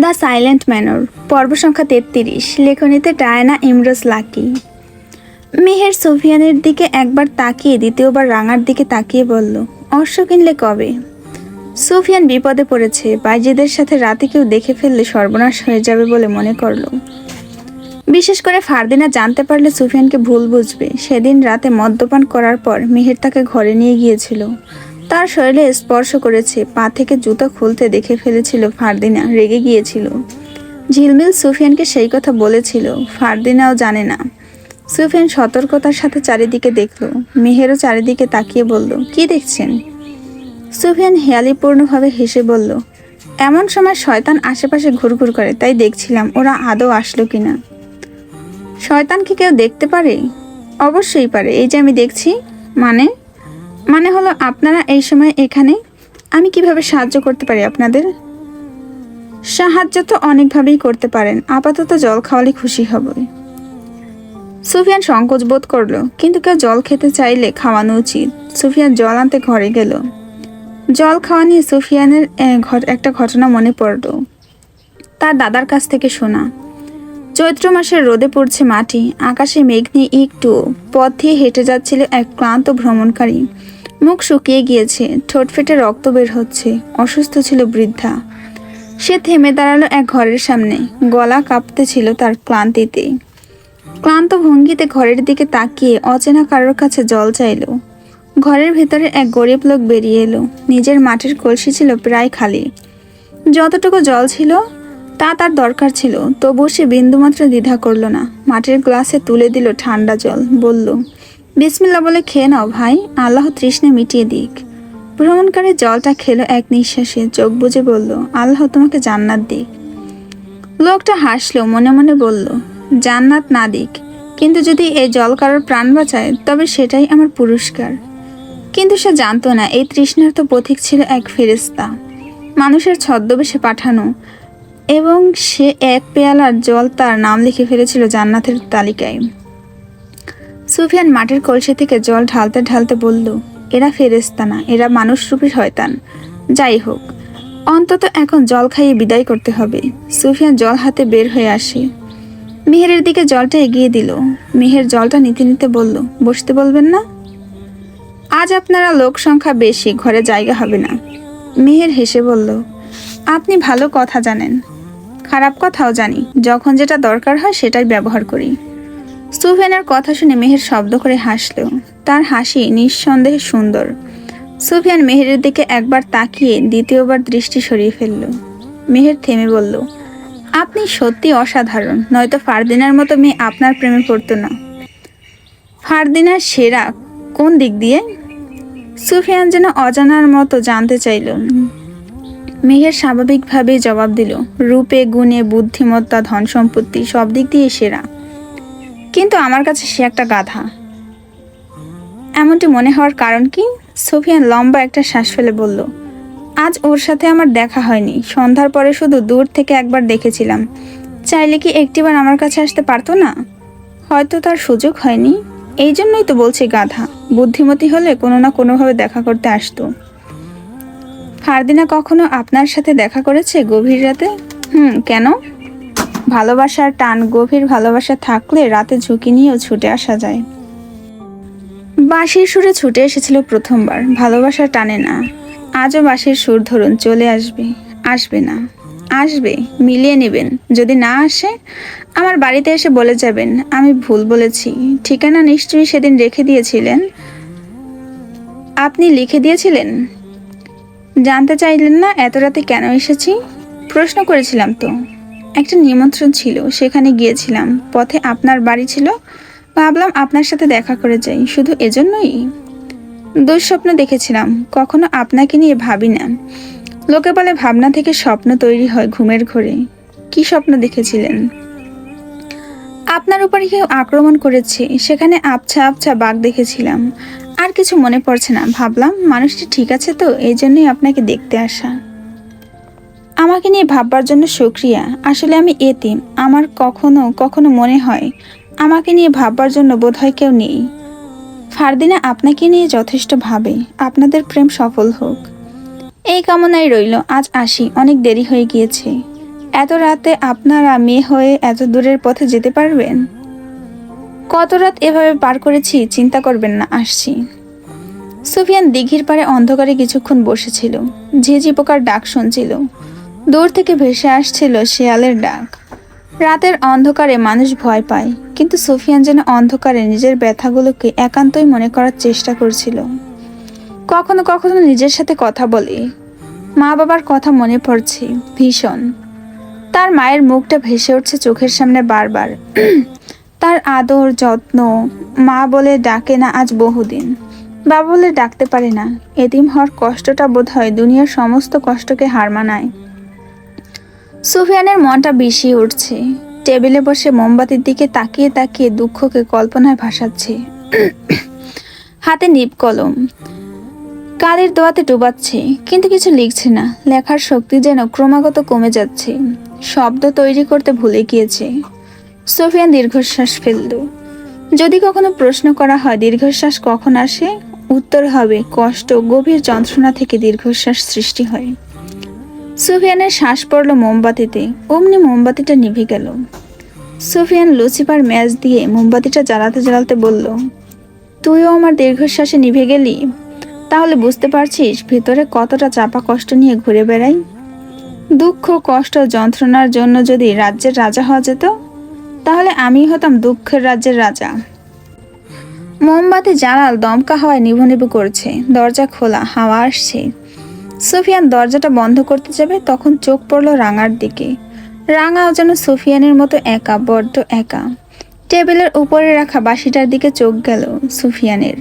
The silent manor, পর্ব সংখ্যা তেত্রিশ, লেখনীতে ডায়না ইমরোজ লাকি। মেহের সোফিয়ানের দিকে একবার তাকিয়ে, দ্বিতীয়বার রাঙার দিকে তাকিয়ে বলল, অশ্ব কিনলে কবে? সোফিয়ান বিপদে পড়েছে, বাইজিদের সাথে রাতে কেউ দেখে ফেললে সর্বনাশ হয়ে যাবে বলে মনে করল। বিশেষ করে ফারদিনা জানতে পারলে সুফিয়ানকে ভুল বুঝবে। সেদিন রাতে মদ্যপান করার পর মেহের তাকে ঘরে নিয়ে গিয়েছিল। তার শরীরে স্পর্শ করেছে, পা থেকে জুতো খুলতে দেখে ফেলেছিল ফারদিনা, রেগে গিয়েছিল। ঝিলমিল সুফিয়ানকে সেই কথা বলেছিল, ফারদিনাও জানে না। সুফিয়ান সতর্কতার সাথে চারিদিকে দেখল, মেহেরও চারিদিকে তাকিয়ে বলল, কি দেখছেন? সুফিয়ান হেয়ালিপূর্ণভাবে হেসে বলল, এমন সময় শয়তান আশেপাশে ঘুরঘুর করে, তাই দেখছিলাম ওরা আদৌ আসলো কিনা। শয়তান কি কেউ দেখতে পারে? অবশ্যই পারে, এই যে আমি দেখছি। মানে? মানে হলো আপনারা এই সময় এখানে, আমি কীভাবে সাহায্য করতে পারি আপনাদের? সাহায্য তো অনেকভাবেই করতে পারেন, আপাতত জল খাওয়ালে খুশি হবে সুফিয়ান সংকোচ বোধ করল, কিন্তু কেউ জল খেতে চাইলে খাওয়ানো উচিত। সুফিয়ান জল আনতে ঘরে গেল। জল খাওয়া নিয়ে সুফিয়ানের একটা ঘটনা মনে পড়ল। তার দাদার কাছ থেকে শোনা। চৈত্র মাসের রোদে পড়ছে মাটি, আকাশে মেঘ নিয়ে একটু পথ দিয়ে হেঁটে যাচ্ছিল এক ক্লান্ত ভ্রমণকারী। মুখ শুকিয়ে গিয়েছে, ঠোঁট ফেটে রক্ত বের হচ্ছে, অসুস্থ ছিল বৃদ্ধা। সে থেমে দাঁড়াল এক ঘরের সামনে, গলা কাঁপতে ছিল তার ক্লান্তিতে। ক্লান্ত ভঙ্গিতে ঘরের দিকে তাকিয়ে অচেনা কারোর কাছে জল চাইলো। ঘরের ভেতরে এক গরিব লোক বেরিয়ে এলো, নিজের মাটির কলসি ছিল প্রায় খালি। যতটুকু জল ছিল, তা তার দরকার ছিল, তবুও সে বিন্দুমাত্র দ্বিধা করল না। মাটির গ্লাসে তুলে দিল ঠান্ডা জল, বলল বিসমিল্লা বলে খেয়ে নাও ভাই, আল্লাহ তৃষ্ণা মিটিয়ে দিক। ভ্রমণকারী জলটা খেলো এক নিঃশ্বাসে, চোখ বুজে বলল, আল্লাহ তোমাকে জান্নাত দিক। লোকটা হাসলো, মনে মনে বলল, জান্নাত না দিক, কিন্তু যদি এই জল কারোর প্রাণ বাঁচায়, তবে সেটাই আমার পুরস্কার। কিন্তু সে জানতো না, এই তৃষ্ণার্ত পথিক ছিল এক ফেরেস্তা মানুষের ছদ্মবেশে পাঠানো, এবং সে এক পেয়ালার জল তার নাম লিখে ফেলেছিল জান্নাতের তালিকায়। সুফিয়ান মাটির কলসি থেকে জল ঢালতে ঢালতে বলল, এরা ফেরেস্তা না, এরা মানুষরূপী শয়তান। যাই হোক, অন্তত এখন জল খাইয়ে বিদায় করতে হবে। সুফিয়ান জল হাতে বের হয়ে আসে। মেহেরের দিকে জলটা এগিয়ে দিল। মেহের জলটা নিতে নিতে বলল, বসতে বলবেন না? আজ আপনারা লোক সংখ্যা বেশি, ঘরে জায়গা হবে না। মেহের হেসে বলল, আপনি ভালো কথা জানেন। খারাপ কথাও জানি। যখন যেটা দরকার হয় সেটাই ব্যবহার করি। সুফিয়ানের কথা শুনে মেহের শব্দ করে হাসল। তার হাসি নিঃসন্দেহে সুন্দর। সুফিয়ান মেহেরের দিকে একবার তাকিয়ে দ্বিতীয়বার দৃষ্টি সরিয়ে ফেলল। মেহের থেমে বলল, আপনি সত্যি অসাধারণ, নয়তো ফারদিনার মতো মেয়ে আপনার প্রেমে পড়তো না। ফারদিনার সেরা কোন দিক দিয়ে? সুফিয়ান যেন অজানার মতো জানতে চাইল। মেহের স্বাভাবিকভাবেই জবাব দিল, রূপে, গুণে, বুদ্ধিমত্তা ধন সম্পত্তি সব দিক দিয়ে সেরা। কিন্তু আমার কাছে সে একটা গাধা। এমনটি মনে হওয়ার কারণ কি? সুফিয়ান লম্বা একটা শ্বাস ফেলে বলল, আজ ওর সাথে আমার দেখা হয়নি। সন্ধ্যার পরে শুধু দূর থেকে একবার দেখেছিলাম। চাইলে কি একটিবার আমার কাছে আসতে পারতো না? হয়তো তার সুযোগ হয়নি। এই জন্যই তো বলছি গাধা। বুদ্ধিমতী হলে কোনো না কোনোভাবে দেখা করতে আসতো। ফারদিনা কখনো আপনার সাথে দেখা করেছে গভীর রাতে? হুম, কেন? ভালোবাসার টান, গভীর ভালোবাসা থাকলে রাতে ঝুঁকি নিয়েও ছুটে আসা যায়। বাঁশির সুরে ছুটে এসেছিল প্রথমবার, ভালোবাসার টানে না। আজও বাঁশির সুর ধরুন, চলে আসবে আসবে না। আসবে, মিলিয়ে নেবেন, যদি না আসে, আমার বাড়িতে এসে বলে যাবেন, আমি ভুল বলেছি। ঠিকানা নিশ্চয়ই সেদিন রেখে দিয়েছিলেন। আপনি লিখে দিয়েছিলেন? জানতে চাইলেন না, এত রাতে কেন এসেছি? প্রশ্ন করেছিলাম তো। একটা নিমন্ত্রণ ছিল, সেখানে গিয়েছিলাম। পথে আপনার বাড়ি ছিল? ভাবলাম আপনার সাথে দেখা করে যাই, শুধু এজন্যই? দুঃস্বপ্ন দেখেছিলাম, কখনো আপনাকে নিয়ে ভাবি না। লোকে বলে ভাবনা থেকে স্বপ্ন তৈরি হয় ঘুমের ঘরে। কি স্বপ্ন দেখেছিলেন? আপনার উপরে কেউ আক্রমণ করেছে, সেখানে আবছা আবছা বাঘ দেখেছিলাম। আর কিছু মনে পড়ছে না, ভাবলাম, মানুষটি ঠিক আছে তো এই জন্যই আপনাকে দেখতে আসা। আমাকে নিয়ে ভাববার জন্য শুক্রিয়া। আসলে আমি এতিম। আমার কখনো কখনো মনে হয়, আমাকে নিয়ে ভাববার জন্য বোধহয় কেউ নেই। ফারদিনা আপনাকে নিয়ে যথেষ্ট ভাবে। আপনাদের প্রেম সফল হোক। এই কামনাই রইল। আজ আসি। অনেক দেরি হয়ে গিয়েছে। এত রাতে আপনারা মেয়ে হয়ে এত দূরের পথে যেতে পারবেন? কত রাত এভাবে পার করেছি, চিন্তা করবেন না, আসছি। সুফিয়ান দিঘির পাড়ে অন্ধকারে কিছুক্ষণ বসেছিল। ঝিঝি পোকার ডাক শুনছিল। দূর থেকে ভেসে আসছিল শেয়ালের ডাক। রাতের অন্ধকারে মানুষ ভয় পায়, কিন্তু সুফিয়ান যেন অন্ধকারে নিজের ব্যথাগুলোকে একান্তই মনে করার চেষ্টা করছিল। কখনো কখনো নিজের সাথে কথা বলে। মা বাবার কথা মনে পড়ছে, ভীষণ। তার মায়ের মুখটা ভেসে উঠছে চোখের সামনে বারবার। তার আদর, যত্ন, মা বলে ডাকে না আজ বহুদিন। বাবা বলে ডাকতে পারে না, এতিম হওয়ার কষ্টটা বোধ হয় দুনিয়ার সমস্ত কষ্টকে হার মানায়। সুফিয়ানের মনটা বিষিয়ে উঠছে। টেবিলে বসে মোমবাতির দিকে তাকিয়ে তাকিয়ে দুঃখকে কল্পনায় ভাসাচ্ছে। হাতে নিপ কলম। কালের দোয়াতে ডুবাচ্ছে, কিন্তু কিছু লিখছে না। লেখার শক্তি যেন ক্রমাগত কমে যাচ্ছে। শব্দ তৈরি করতে ভুলে গিয়েছে। সোফিয়ান দীর্ঘশ্বাস ফেলল। যদি কখনো প্রশ্ন করা হয়, দীর্ঘশ্বাস কখন আসে? উত্তর হবে, কষ্ট, গভীর যন্ত্রণা থেকে দীর্ঘশ্বাস সৃষ্টি হয়। সুফিয়ানের শ্বাস পড়ল মোমবাতিতে। অমনি মোমবাতিটা নিভে গেল। সুফিয়ান লুচিপার ম্যাচ দিয়ে মোমবাতিটা জ্বালাতে জ্বালাতে বলল, তুইও আমার দীর্ঘশ্বাসে নিভে গেলি। তাহলে বুঝতে পারছিস ভেতরে কতটা চাপা কষ্ট নিয়ে ঘুরে বেড়াই? দুঃখ, কষ্ট, যন্ত্রণার জন্য যদি রাজ্যের রাজা হওয়া যেত, তাহলে আমি হতাম দুঃখের রাজ্যের রাজা। মোমবাতি জানাল দমকা হাওয়ায় নিভু নিভু করছে। দরজা খোলা, হাওয়া আসছে। সুফিয়ান দরজাটা বন্ধ করতে যাবে, তখন চোখ পড়ল রাঙার দিকে। রাঙাও যেন সুফিয়ানের মতো একা, বড্ড একা। টেবিলের উপরে রাখা বাঁশিটার দিকে চোখ গেল সুফিয়ানের।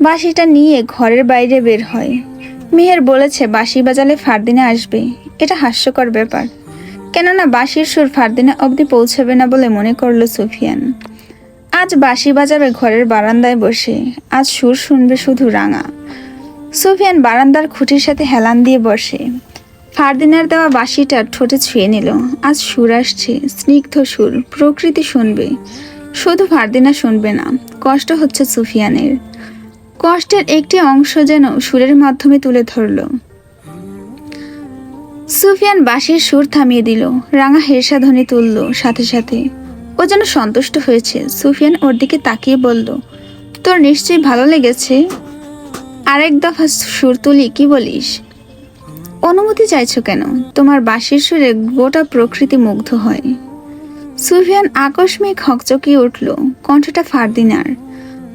বাঁশিটা নিয়ে ঘরের বাইরে বের হয়। মেহের বলেছে, বাঁশি বাজালে ফারদিনে আসবে। এটা হাস্যকর ব্যাপার। কেননা বাঁশির সুর ফারদিনে অবধি পৌঁছাবে না বলে মনে করল সুফিয়ান। আজ বাঁশি বাজাবে ঘরের বারান্দায় বসে। আজ সুর শুনবে শুধু রাঙা। সুফিয়ান বারান্দার খুঁটির সাথে হেলান দিয়ে বসে। ফারদিনার দেওয়া বাঁশিটা ঠোঁটে ছুঁয়ে নিল। আজ সুর আসছে, স্নিগ্ধ সুর, প্রকৃতি শুনবে। শুধু ফারদিনা শুনবে না, কষ্ট হচ্ছে সুফিয়ানের। কষ্টের একটি অংশ যেন সুরের মাধ্যমে তুলে ধরল। সুফিয়ান বাঁশির সুর থামিয়ে দিল, রাঙা হেরসা ধ্বনি তুলল সাথে সাথে। ও যেন সন্তুষ্ট হয়েছে, সুফিয়ান ওর দিকে তাকিয়ে বলল, তোর নিশ্চয়ই ভালো লেগেছে? আরেক দফা সুর তুলি, কি বলিস? অনুমতি চাইছো কেন? তোমার বাঁশির সুরে গোটা প্রকৃতি মুগ্ধ হয়। সুফিয়ান আকস্মিক হকচকিয়ে উঠল, কণ্ঠটা ফারদিনার।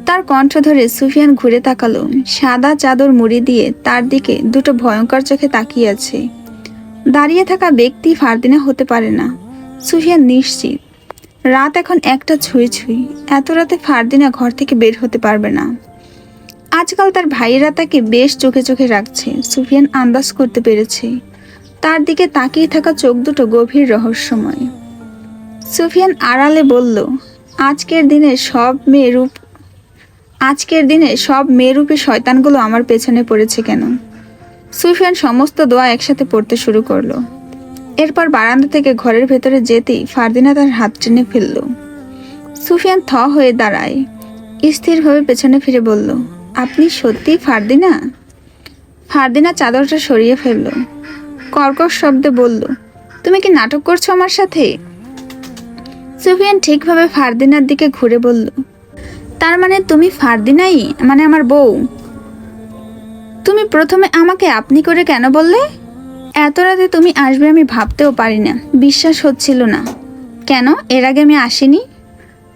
তার কণ্ঠ ধরে সুফিয়ান ঘুরে তাকালো, সাদা চাদর মুড়ি দিয়ে তার দিকে দুটো ভয়ঙ্কর চোখে তাকিয়ে আছে। দাঁড়িয়ে থাকা ব্যক্তি ফারদিনা হতে পারে না, সুফিয়ান নিশ্চিত। রাত এখন একটা ছুঁই ছুঁই, এত রাতে ফারদিনা ঘর থেকে বের হতে পারবে না। আজকাল তার ভাইয়েরা তাকে বেশ চোখে চোখে রাখছে। সুফিয়ান আন্দাজ করতে পেরেছে। তার দিকে তাকিয়ে থাকা চোখ দুটো গভীর রহস্যময়। সুফিয়ান আড়ালে বলল, আজকের দিনে সব মেয়ে রূপ আজকের দিনে সব মেয়েরূপে শয়তানগুলো আমার পেছনে পড়েছে কেন? সুফিয়ান সমস্ত দোয়া একসাথে পড়তে শুরু করল। এরপর বারান্দা থেকে ঘরের ভেতরে যেতেই ফারদিনা তার হাত টেনে ফেলল। সুফিয়ান থ হয়ে দাঁড়ায়, স্থিরভাবে পেছনে ফিরে বলল আপনি সত্যি ফারদিনা? ফারদিনা চাদরটা সরিয়ে ফেলল। কর্কশ শব্দে বলল, তুমি কি নাটক করছ আমার সাথে? সুফিয়ান ঠিকভাবে ফারদিনার দিকে ঘুরে বলল, তার মানে তুমি ফারদিনাই? মানে আমার বউ? তুমি প্রথমে আমাকে আপনি করে কেন বললে? এত রাতে তুমি আসবে আমি ভাবতেও পারি না বিশ্বাস হচ্ছিল না। কেন? এর আগে আমি আসিনি?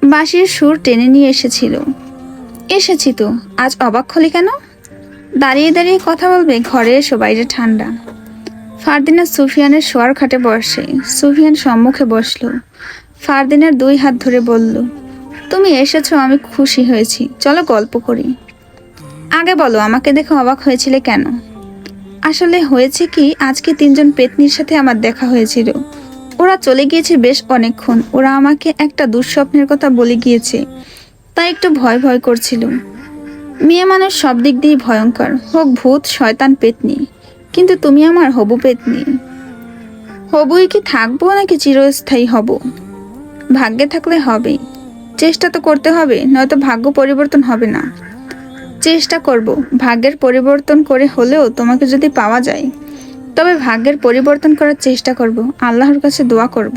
বাঁশির সুর টেনে নিয়ে এসেছিল। এসেছি তো, আজ অবাক হলি কেন? দাঁড়িয়ে দাঁড়িয়ে কথা বলবে ঘরে এসো বাইরে ঠান্ডা। ফারদিনা সুফিয়ানের শোয়ার খাটে বসে, সুফিয়ান সম্মুখে বসল। ফারদিনের দুই হাত ধরে বলল, তুমি এসেছ, আমি খুশি হয়েছি, চলো গল্প করি। আগে বলো, আমাকে দেখে অবাক হয়েছিলে কেন? আসলে হয়েছে কি, আজকে তিনজন পেতনির সাথে আমার দেখা হয়েছিল। ওরা চলে গিয়েছে বেশ অনেকক্ষণ, ওরা আমাকে একটা দুঃস্বপ্নের কথা বলে গিয়েছে। তাই একটু ভয় ভয় করছিল মেয়ে মানুষ সব দিক দিয়ে ভয়ঙ্কর। হোক ভূত, শয়তান, পেতনি। কিন্তু তুমি আমার হবু পেতনি। হবুই কি থাকব নাকি চিরস্থায়ী হব? ভাগ্যে থাকলে হবে চেষ্টা তো করতে হবে, নয়তো ভাগ্য পরিবর্তন হবে না। চেষ্টা করব। ভাগ্যের পরিবর্তন করে হলেও তোমাকে যদি পাওয়া যায়, তবে ভাগ্যের পরিবর্তন করার চেষ্টা করব, আল্লাহর কাছে দোয়া করব।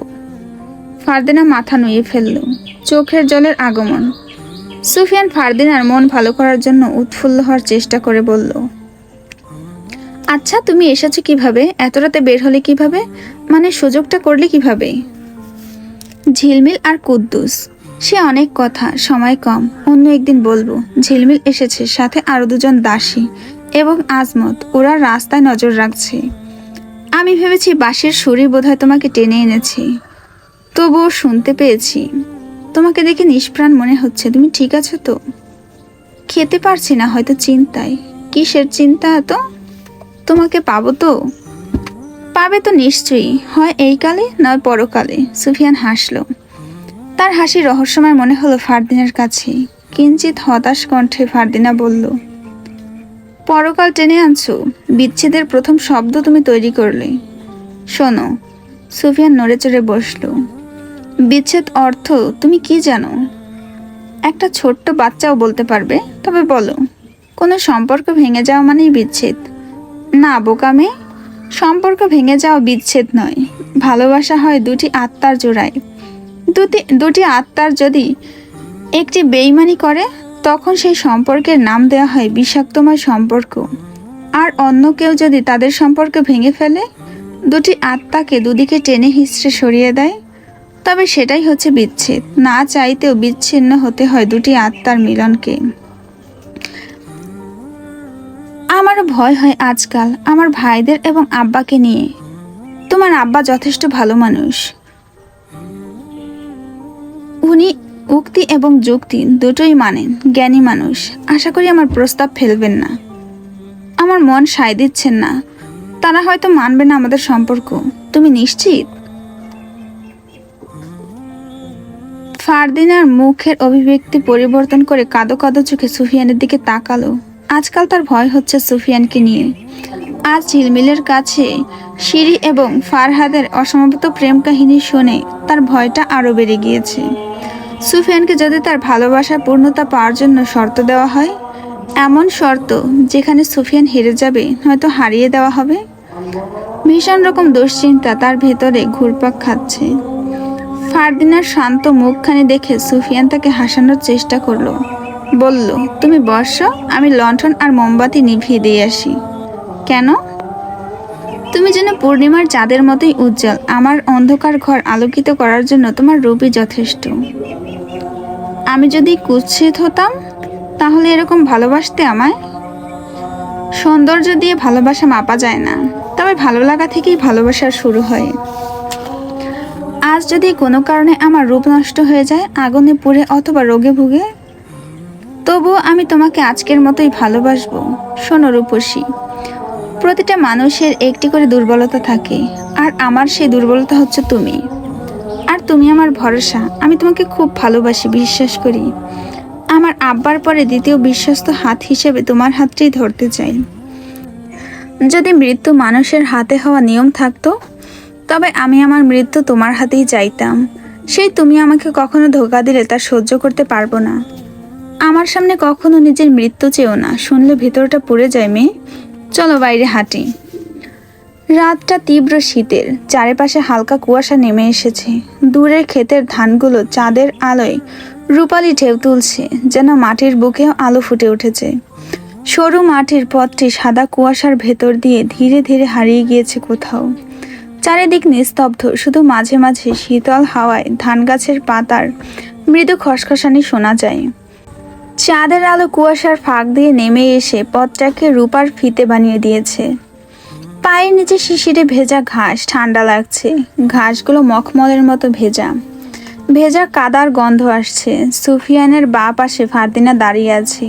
ফারদিনা মাথা নুয়ে ফেলল। চোখের জলের আগমন। সুফিয়ান ফারদিনার মন ভালো করার জন্য উৎফুল্ল হওয়ার চেষ্টা করে বলল আচ্ছা তুমি এসেছ কীভাবে? এত রাতে বের হলে কীভাবে? মানে সুযোগটা করলে কীভাবে? ঝিলমিল আর কুদ্দুস, সে অনেক কথা, সময় কম। অন্য একদিন বলব, ঝিলমিল এসেছে, সাথে আরও দুজন দাসী এবং আজমত, ওরা রাস্তায় নজর রাখছে। আমি ভেবেছি বাঁশির সুরই বোধহয় তোমাকে টেনে এনেছি। তবুও শুনতে পেয়েছি। তোমাকে দেখে নিষ্প্রাণ মনে হচ্ছে। তুমি ঠিক আছো তো? খেতে পারছি না হয়তো চিন্তায়। কিসের চিন্তা এত? তোমাকে পাবো তো? পাবে তো নিশ্চয়ই। হয় এই কালে, নয় পরকালে। সুফিয়ান হাসলো। তার হাসি রহস্যময় মনে হলো ফারদিনের কাছে। কিঞ্চিত হতাশ কণ্ঠে ফারদিনা বলল, পরকাল টেনে আনছো। বিচ্ছেদের প্রথম শব্দ তুমি তৈরি করলে। শোনো, সুফিয়ান নড়ে চড়ে বসল। বিচ্ছেদ অর্থ তুমি কি জানো? একটা ছোট্ট বাচ্চাও বলতে পারবে, তবে বলো, কোনো সম্পর্ক ভেঙে যাওয়া মানেই বিচ্ছেদ? না বোকামে সম্পর্ক ভেঙে যাওয়া বিচ্ছেদ নয়। ভালোবাসা হয় দুটি আত্মার জোড়ায়। দুটি দুটি আত্মার যদি একটি বেইমানি করে, তখন সেই সম্পর্কের নাম দেওয়া হয় বিষাক্তময় সম্পর্ক। আর অন্য কেউ যদি তাদের সম্পর্ক ভেঙে ফেলে, দুটি আত্মাকে দুদিকে টেনে হিসড়ে সরিয়ে দেয় তবে সেটাই হচ্ছে বিচ্ছেদ। না চাইতেও বিচ্ছিন্ন হতে হয় দুটি আত্মার মিলনকে। আমার ভয় হয় আজকাল আমার ভাইদের এবং আব্বাকে নিয়ে। তোমার আব্বা যথেষ্ট ভালো মানুষ। উনি উক্তি এবং যুক্তি দুটোই মানেন, জ্ঞানী মানুষ। আশা করি আমার প্রস্তাব ফেলবেন না। আমার মন সায় দিচ্ছেন না। তারা হয়তো মানবে না আমাদের সম্পর্ক। তুমি নিশ্চিত? ফারদিনার মুখের অভিব্যক্তি পরিবর্তন করে কাদো কাদো চোখে সুফিয়ানের দিকে তাকালো। আজকাল তার ভয় হচ্ছে সুফিয়ানকে নিয়ে। আজ ঝিলমিলের কাছে সিঁড়ি এবং ফারহাদের অসমাপ্ত প্রেম কাহিনী শুনে তার ভয়টা আরও বেড়ে গিয়েছে। সুফিয়ানকে যদি তার ভালোবাসার পূর্ণতা পাওয়ার জন্য শর্ত দেওয়া হয়, এমন শর্ত যেখানে সুফিয়ান হেরে যাবে হয়তো হারিয়ে দেওয়া হবে। ভীষণ রকম দুশ্চিন্তা তার ভেতরে ঘুরপাক খাচ্ছে। ফারদিনার শান্ত মুখখানি দেখে সুফিয়ান তাকে হাসানোর চেষ্টা করল। বলল, তুমি বসো, আমি লণ্ঠন আর মোমবাতি নিভিয়ে দিয়ে আসি। কেন? তুমি যেন পূর্ণিমার চাঁদের মতোই উজ্জ্বল, আমার অন্ধকার ঘর আলোকিত করার জন্য তোমার রূপই যথেষ্ট। আমি যদি কুৎসিত হতাম, তাহলে এরকম ভালোবাসতে আমায়? সৌন্দর্য দিয়ে ভালোবাসা মাপা যায় না, তবে ভালো লাগা থেকেই ভালোবাসা শুরু হয়। আজ যদি কোনো কারণে আমার রূপ নষ্ট হয়ে যায়, আগুনে পুড়ে অথবা রোগে ভুগে তবুও আমি তোমাকে আজকের মতোই ভালোবাসবো। শোনো রূপসী, প্রতিটা মানুষের একটি করে দুর্বলতা থাকে, আর আমার সেই দুর্বলতা হচ্ছে তুমি। আর তুমি আমার ভরসা, আমি তোমাকে খুব ভালোবাসি, বিশ্বাস করি। আমার আব্বার পরে দ্বিতীয় বিশ্বস্ত হাত হিসেবে তোমার হাতটাই ধরতে চাই। যদি মৃত্যু মানুষের হাতে হওয়া নিয়ম থাকতো তবে আমি আমার মৃত্যু তোমার হাতেই চাইতাম। সেই তুমি আমাকে কখনো ধোকা দিলে তা সহ্য করতে পারব না। আমার সামনে কখনো নিজের মৃত্যু চেও না। শুনলে ভেতরটা পড়ে যায়, মেয়ে। চলো বাইরে হাঁটি। রাতটা তীব্র শীতের। চারিপাশে হালকা কুয়াশা নেমে এসেছে। দূরের ক্ষেতের ধানগুলো চাঁদের আলোয় রূপালি ঢেউ তুলছে, যেন মাটির বুকেও আলো ফুটে উঠেছে। সরু মাটির পথটি সাদা কুয়াশার ভেতর দিয়ে ধীরে ধীরে হারিয়ে গিয়েছে কোথাও। চারিদিক নিস্তব্ধ, শুধু মাঝে মাঝে শীতল হাওয়ায় ধান গাছের পাতার মৃদু খসখসানি শোনা যায়। চাঁদের আলো কুয়াশার ফাঁক দিয়ে নেমে এসে পথটাকে রূপার ফিতে বানিয়ে দিয়েছে। পায়ের নিচে শিশিরে ভেজা ঘাস ঠান্ডা লাগছে, ঘাসগুলো মখমলের মতো ভেজা। ভেজা কাদার গন্ধ আসছে, সুফিয়ানের বা পাশে ফারদিনা দাঁড়িয়ে আছে।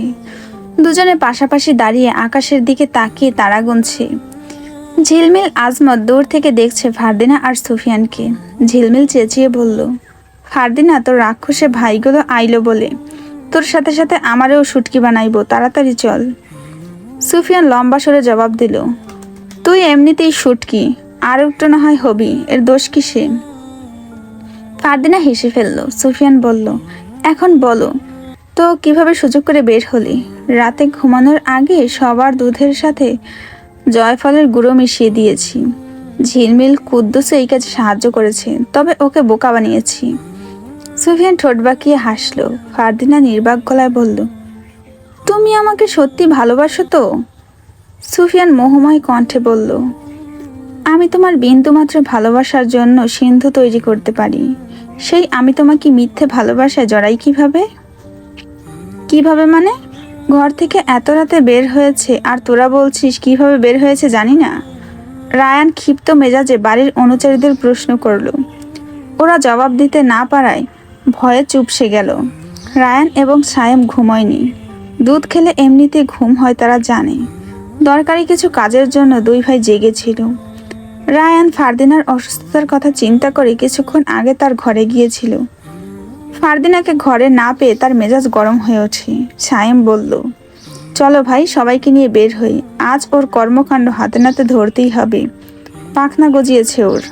দুজনে পাশাপাশি দাঁড়িয়ে আকাশের দিকে তাকিয়ে তারা গুনছে। ঝিলমিল আজমত দূর থেকে দেখছে ফারদিনা আর সুফিয়ানকে। ঝিলমিল চেঁচিয়ে বলল, ফারদিনা, তোর রাক্ষসে ভাইগুলো আইলো বলে। তোর সাথে সাথে আমারেও শুটকি বানাইবো, তাড়াতাড়ি চল। সুফিয়ান লম্বা সরে জবাব দিল, তুই এমনিতেই শুটকি আর একটু না হয় হবি, এর দোষ কিসে? ফারদিনা হেসে ফেলল, সুফিয়ান বলল, এখন বলো, তো কীভাবে সুযোগ করে বের হলি? রাতে ঘুমানোর আগে সবার দুধের সাথে জয়ফলের গুঁড়ো মিশিয়ে দিয়েছি। ঝিলমিল কুদ্দুসও এই কাজে সাহায্য করেছে, তবে ওকে বোকা বানিয়েছি। সুফিয়ান ঠোঁট বাঁকিয়ে হাসলো। ফারদিনা নির্বাক গলায় বলল, তুমি আমাকে সত্যি ভালোবাসো তো? সুফিয়ান মোহময় কণ্ঠে বলল, আমি তোমার বিন্দুমাত্র ভালোবাসার জন্য সিন্ধু তৈরি করতে পারি। সেই আমি তোমাকে মিথ্যে ভালোবাসায় জড়াই কীভাবে? কীভাবে মানে? ঘর থেকে এত রাতে বের হয়েছে, আর তোরা বলছিস কীভাবে বের হয়েছে জানি না। রায়ান ক্ষিপ্ত মেজাজে বাড়ির অনুচারীদের প্রশ্ন করল। ওরা জবাব দিতে না পারায় ভয়ে চুপসে গেল। রায়ান এবং সায়েম ঘুমোয়নি। দুধ খেলে এমনিতে ঘুম হয় তারা জানে। দরকারি কিছু কাজের জন্য দুই ভাই জেগেছিল রায়ান ফারদিনার অসুস্থতার কথা চিন্তা করে কিছুক্ষণ আগে তার ঘরে গিয়েছিল। ফারদিনাকে ঘরে না পেয়ে তার মেজাজ গরম হয়ে ওঠে। সায়েম বলল, চলো ভাই, সবাইকে নিয়ে বের হই। আজ ওর কর্মকাণ্ড হাতে নাতে ধরতেই হবে। পাখনা গজিয়েছে ওর।